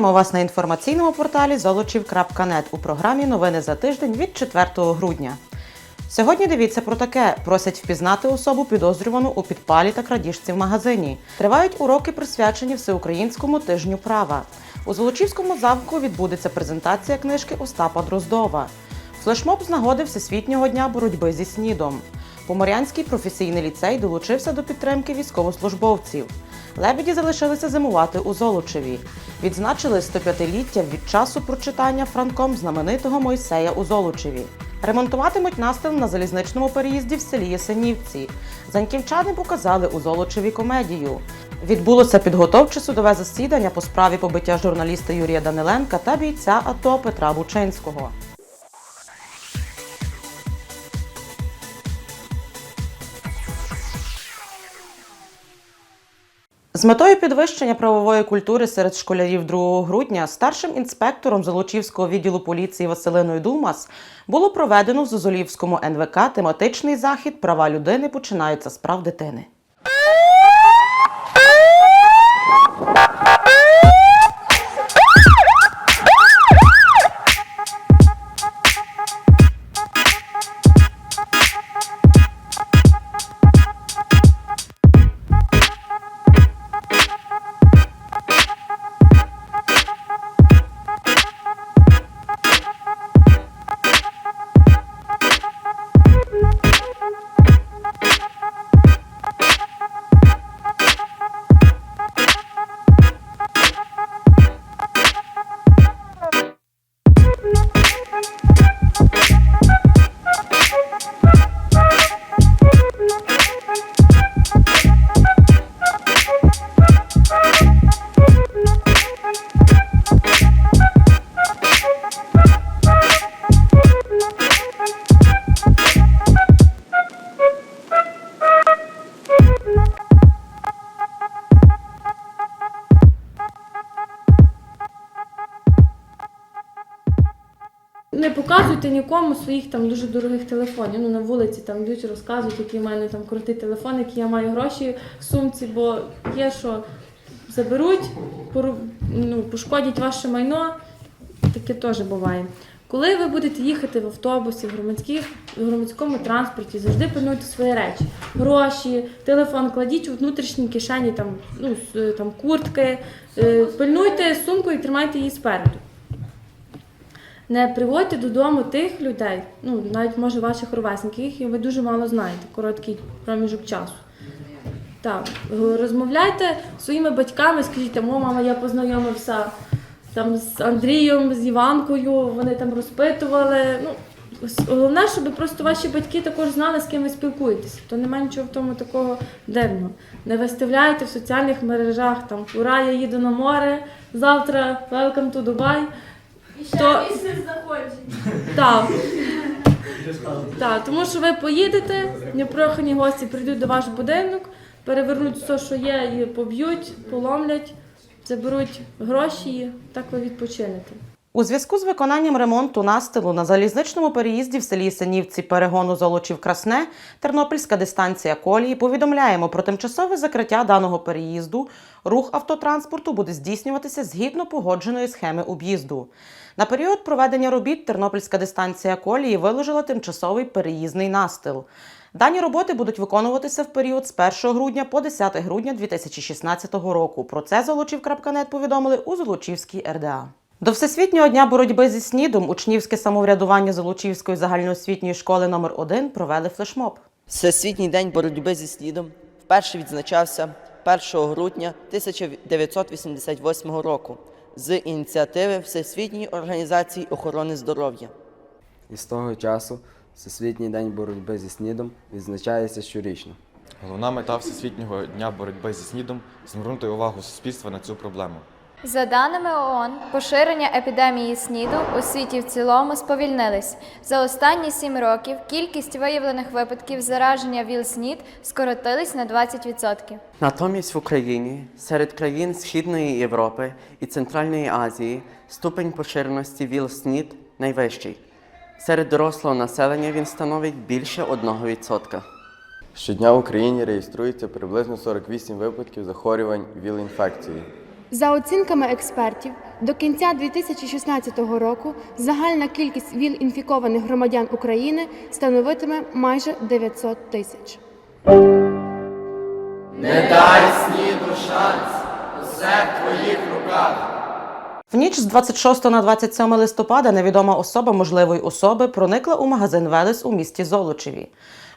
Вітаємо вас на інформаційному порталі золочів.нет у програмі Новини за тиждень від 4 грудня. Сьогодні дивіться про таке: просять впізнати особу підозрювану у підпалі та крадіжці в магазині. Тривають уроки, присвячені всеукраїнському тижню права. У Золочівському замку відбудеться презентація книжки Остапа Дроздова. Флешмоб з нагоди Всесвітнього дня боротьби зі снідом. Поморянський професійний ліцей долучився до підтримки військовослужбовців. Лебеді залишилися зимувати у Золочеві. Відзначили 105-ліття від часу прочитання Франком знаменитого Мойсея у Золочеві. Ремонтуватимуть настил на залізничному переїзді в селі Ясенівці. Заньківчани показали у Золочеві комедію. Відбулося підготовче судове засідання по справі побиття журналіста Юрія Даниленка та бійця АТО Петра Бучинського. З метою підвищення правової культури серед школярів 2 грудня старшим інспектором Золочівського відділу поліції Василиною Думас було проведено в Зозолівському НВК тематичний захід Права людини починаються з прав дитини. Не показуйте нікому своїх там дуже дорогих телефонів. Ну на вулиці там йдуть, розказують, який в мене там крутий телефон, які я маю гроші в сумці, бо є, що заберуть, пору- ну, пошкодять ваше майно. Таке теж буває. Коли ви будете їхати в автобусі, в, громадських, в громадському транспорті, завжди пильнуйте свої речі. Гроші, телефон кладіть у внутрішні кишені, там, ну, там, куртки, Е, пильнуйте сумку і тримайте її спереду. Не приводьте додому тих людей, ну навіть може ваших ровесників, яких ви дуже мало знаєте, короткий проміжок часу. Так, розмовляйте своїми батьками, скажіть, о, мама, я познайомився там з Андрієм, з Іванкою, вони там розпитували. Ну, головне, щоб просто ваші батьки також знали, з ким ви спілкуєтеся. То немає нічого в тому такого дивного. Не виставляйте в соціальних мережах там Ура, я їду на море, завтра welcome to Dubai. І ще То- знаходження. Так. Так, тому що ви поїдете, непрохані гості прийдуть до ваш будинок, перевернуть все, що є, і поб'ють, поломлять, заберуть гроші, і так ви відпочинете. У зв'язку з виконанням ремонту настилу на залізничному переїзді в селі Синівці перегону Золочів Красне Тернопільська дистанція колії повідомляємо про тимчасове закриття даного переїзду. Рух автотранспорту буде здійснюватися згідно погодженої схеми об'їзду. На період проведення робіт Тернопільська дистанція колії виложила тимчасовий переїзний настил. Дані роботи будуть виконуватися в період з 1 грудня по 10 грудня 2016 року. Про це Золочів.нет повідомили у Золочівській РДА. До Всесвітнього дня боротьби зі СНІДом учнівське самоврядування Золочівської загальноосвітньої школи номер 1 провели флешмоб. Всесвітній день боротьби зі СНІДом вперше відзначався 1 грудня 1988 року з ініціативи Всесвітньої організації охорони здоров'я. І з того часу Всесвітній день боротьби зі СНІДом відзначається щорічно. Головна мета Всесвітнього дня боротьби зі СНІДом звернути увагу суспільства на цю проблему. За даними ООН, поширення епідемії СНІДу у світі в цілому сповільнились. За останні сім років кількість виявлених випадків зараження ВІЛ-СНІД скоротились на 20%. Натомість в Україні серед країн Східної Європи і Центральної Азії ступень поширеності ВІЛ-СНІД найвищий. Серед дорослого населення він становить більше 1%. Щодня в Україні реєструється приблизно 48 випадків захворювань ВІЛ-інфекцією. За оцінками експертів, до кінця 2016 року загальна кількість ВІЛ-інфікованих громадян України становитиме майже 900 тисяч. Не дай сніду шанс усе В ніч з 26 на 27 листопада невідома особа можливої особи проникла у магазин Велес у місті Золочеві.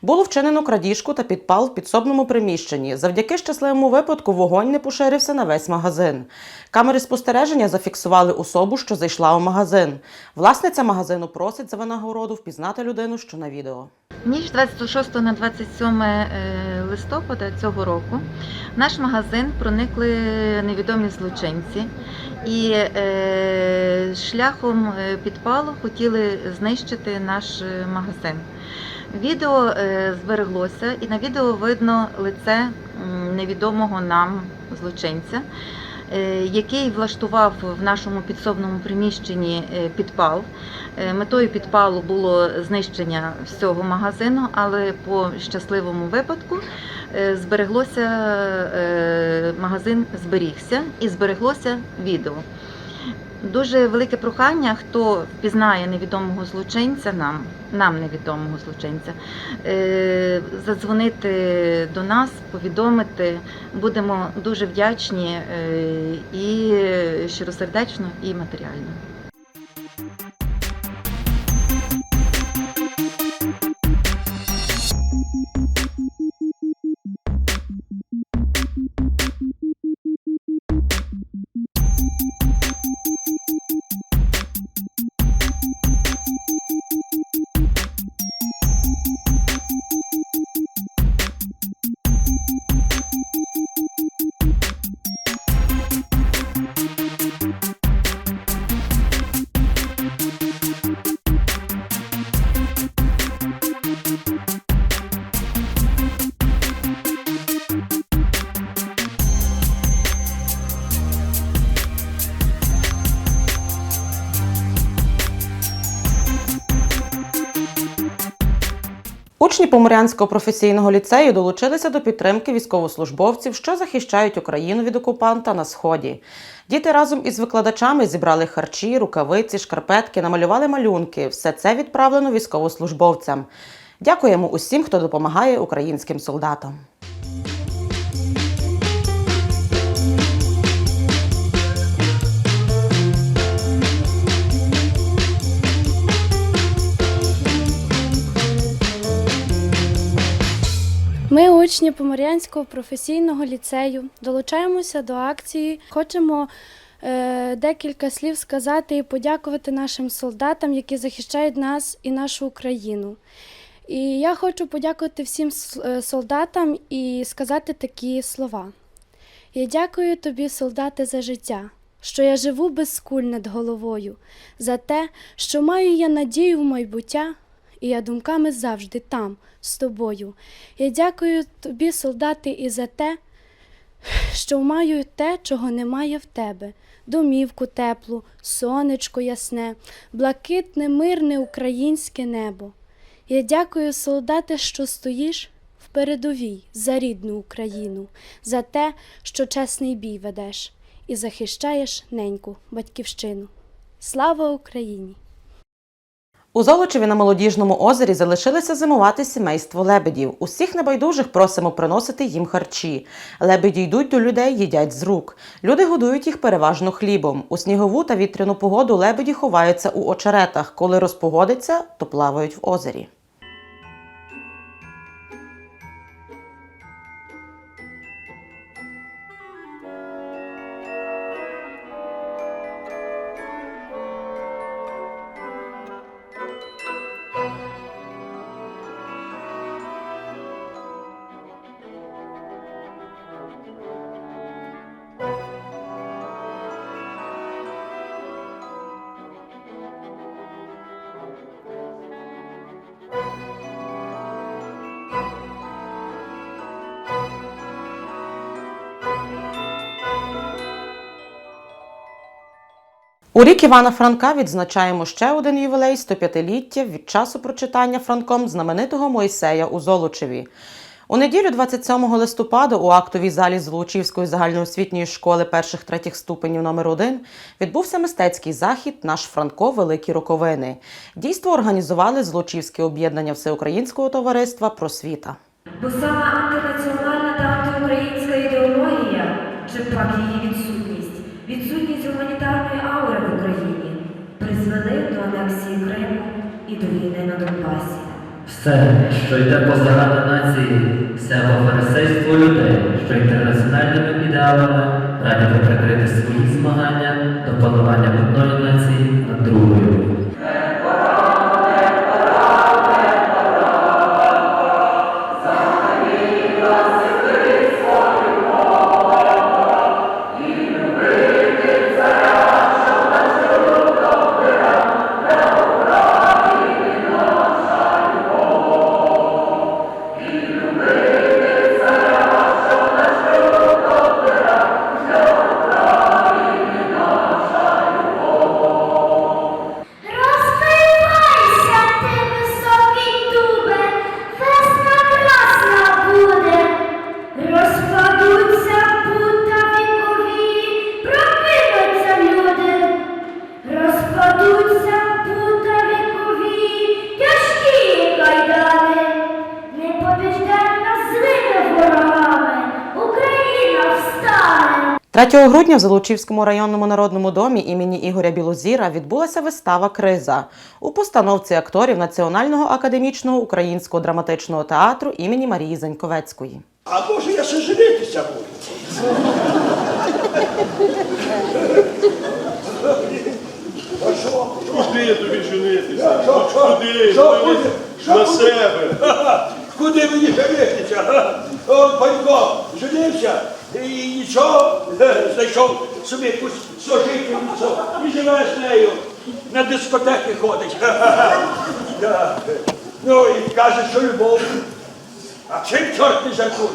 Було вчинено крадіжку та підпал в підсобному приміщенні. Завдяки щасливому випадку вогонь не поширився на весь магазин. Камери спостереження зафіксували особу, що зайшла у магазин. Власниця магазину просить за винагороду впізнати людину, що на відео. Ніч з 26 на 27 е, листопада цього року в наш магазин проникли невідомі злочинці і е, шляхом е, підпалу хотіли знищити наш магазин. Відео е, збереглося, і на відео видно лице невідомого нам злочинця, е, який влаштував в нашому підсобному приміщенні е, підпал. Метою підпалу було знищення всього магазину, але по щасливому випадку збереглося магазин зберігся і збереглося відео. Дуже велике прохання, хто впізнає невідомого злочинця, нам, нам невідомого злочинця, е, задзвонити до нас, повідомити. Будемо дуже вдячні е, і щиросердечно, і матеріально. Учні Поморянського професійного ліцею долучилися до підтримки військовослужбовців, що захищають Україну від окупанта на сході. Діти разом із викладачами зібрали харчі, рукавиці, шкарпетки, намалювали малюнки. Все це відправлено військовослужбовцям. Дякуємо усім, хто допомагає українським солдатам. Ми, учні Поморянського професійного ліцею, долучаємося до акції. Хочемо е, декілька слів сказати і подякувати нашим солдатам, які захищають нас і нашу Україну. І я хочу подякувати всім е, солдатам і сказати такі слова. Я дякую тобі, солдати, за життя, що я живу без куль над головою, за те, що маю я надію в майбуття, і я думками завжди там, з тобою. Я дякую тобі, солдати, і за те, що маю те, чого немає в тебе. Домівку теплу, сонечко ясне, блакитне, мирне українське небо. Я дякую, солдати, що стоїш в передовій за рідну Україну, за те, що чесний бій ведеш і захищаєш неньку батьківщину. Слава Україні! У Золочеві на молодіжному озері залишилося зимувати сімейство лебедів. Усіх небайдужих просимо приносити їм харчі. Лебеді йдуть до людей, їдять з рук. Люди годують їх переважно хлібом. У снігову та вітряну погоду лебеді ховаються у очеретах. Коли розпогодиться, то плавають в озері. Рік Івана Франка відзначаємо ще один ювілей 105-ліття від часу прочитання Франком знаменитого Мойсея у Золочеві. У неділю 27 листопада у актовій залі Золочівської загальноосвітньої школи перших третіх ступенів номер 1 відбувся мистецький захід Наш Франко Великі роковини. Дійство організували Золочівське об'єднання Всеукраїнського товариства Просвіта. Бо саме антинаціональна та антиукраїнська ідеологія, чи пак Все, що йде поза грани нації, все фарисейство людей, що інтернаціональними ідеалами радять прикрити свої змагання до панування одної нації над другою. 3 грудня в Золочівському районному народному домі імені Ігоря Білозіра відбулася вистава Криза у постановці акторів Національного академічного українського драматичного театру імені Марії Заньковецької. А може я ще женитися буду? А що? Куди тобі женитися? Що, що? Куди? Що, куди? Що, на куди? себе. Куди мені женитися? Он Панько женився і нічого, знайшов собі якусь сожительницю і живе з нею. На дискотеки ходить. Ну і каже, що любов. А чим чорт не жартує?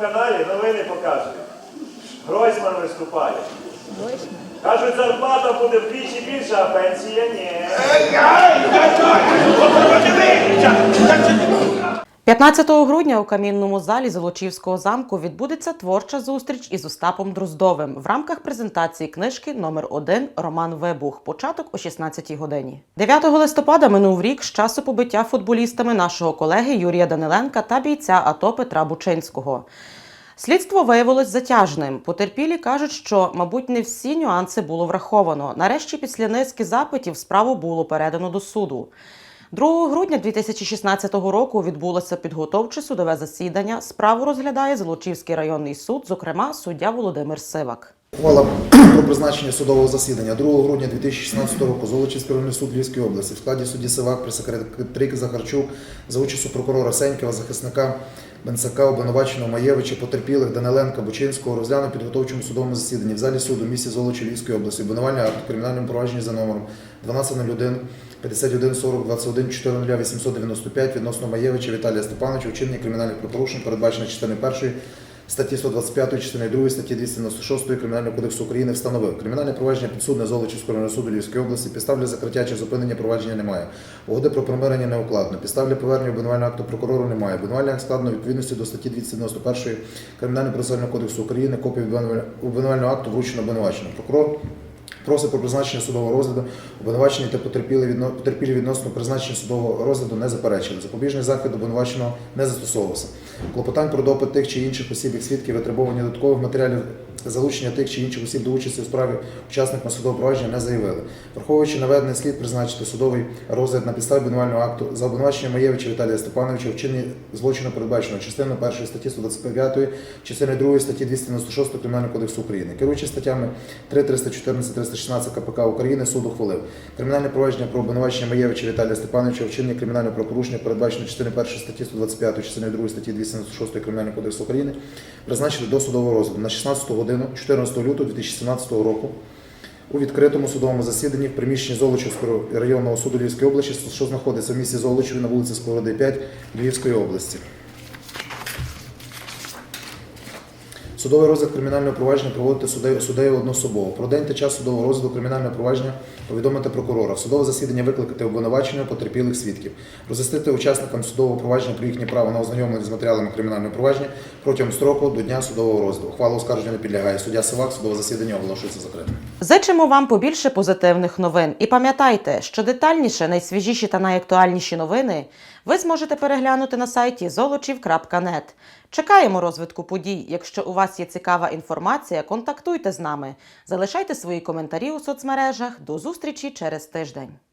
Каналі новини показують. Гройсман виступає. Кажуть, зарплата буде вдвічі більша, а пенсія ні. 15 грудня у камінному залі Золочівського замку відбудеться творча зустріч із Остапом Дроздовим в рамках презентації книжки номер 1 Роман Вибух. Початок о 16-й годині. 9 листопада минув рік з часу побиття футболістами нашого колеги Юрія Даниленка та бійця АТО Петра Бучинського. Слідство виявилось затяжним. Потерпілі кажуть, що, мабуть, не всі нюанси було враховано. Нарешті, після низки запитів, справу було передано до суду. 2 грудня 2016 року відбулося підготовче судове засідання. Справу розглядає Золочівський районний суд, зокрема суддя Володимир Сивак. Ухвала про призначення судового засідання 2 грудня 2016 року Золочівський районний суд Львівської області в складі судді Сивак, прес-секретарі Захарчук за участю прокурора Сенькова, захисника Бенсака, обвинуваченого Маєвича, потерпілих Даниленка, Бучинського розглянув підготовчому судовому засіданні в залі суду місті Золочів Львівської області. Обвинувальний акт у кримінальному провадженні за номером 1201 51 40 21 400 895 відносно Маєвича Віталія Степановича вчинення кримінальних правопорушень, передбачених частиною першої статті 125 частини 2 статті 296 Кримінального кодексу України встановив кримінальне провадження підсудне Золочівського районного суду Львівської області. Підстав для закриття чи зупинення провадження немає. Угоди про примирення не укладено. Підстав для повернення обвинувального акту прокурору немає. Обвинувальний акт складено у відповідності до статті 291 Кримінального процесуального кодексу України. Копію обвинувального акту вручено обвинуваченому. Прокурор Просить про призначення судового розгляду, обвинувачені та потерпілі, відно, потерпілі відносно призначення судового розгляду не заперечили. Запобіжний захід обвинуваченого не застосовувався. Клопотань про допит тих чи інших осіб як свідків витребування додаткових матеріалів залучення тих чи інших осіб до участі у справі учасниками судового провадження не заявили. Враховуючи наведений слід призначити судовий розгляд на підставі обвинувального акту за обвинуваченням Маєвича Віталія Степановича в чині злочину передбачено частиною 1 статті 125, частиною 2 статті 296 Кримінального кодексу України. Керуючи статтями 3, 314, 316 КПК України, суд ухвалив кримінальне провадження про обвинувачення Маєвича Віталія Степановича в чині кримінального правопорушення, передбачено частиною 1 статті 125, частиною 2 статті 296 Кримінального кодексу України, призначити до судового розгляду на 16 годину 14 лютого 2017 року у відкритому судовому засіданні в приміщенні Золочівського районного суду Львівської області, що знаходиться в місті Золочеві на вулиці Сковороди 5 Львівської області. Судовий розгляд кримінального провадження проводити суддею, суддею одноособово. Про день та час судового розгляду кримінального провадження повідомити прокурора. Судове засідання викликати обвинувачення потерпілих свідків. Роз'яснити учасникам судового провадження про їхнє право на ознайомлення з матеріалами кримінального провадження протягом строку до дня судового розгляду. Ухвала оскарження не підлягає. Суддя Сивак, судове засідання оголошується закритим. Зичимо вам побільше позитивних новин. І пам'ятайте, що детальніше, найсвіжіші та найактуальніші новини ви зможете переглянути на сайті zolochiv.net. Чекаємо розвитку подій. Якщо у вас є цікава інформація, контактуйте з нами. Залишайте свої коментарі у соцмережах. До зустрічі через тиждень.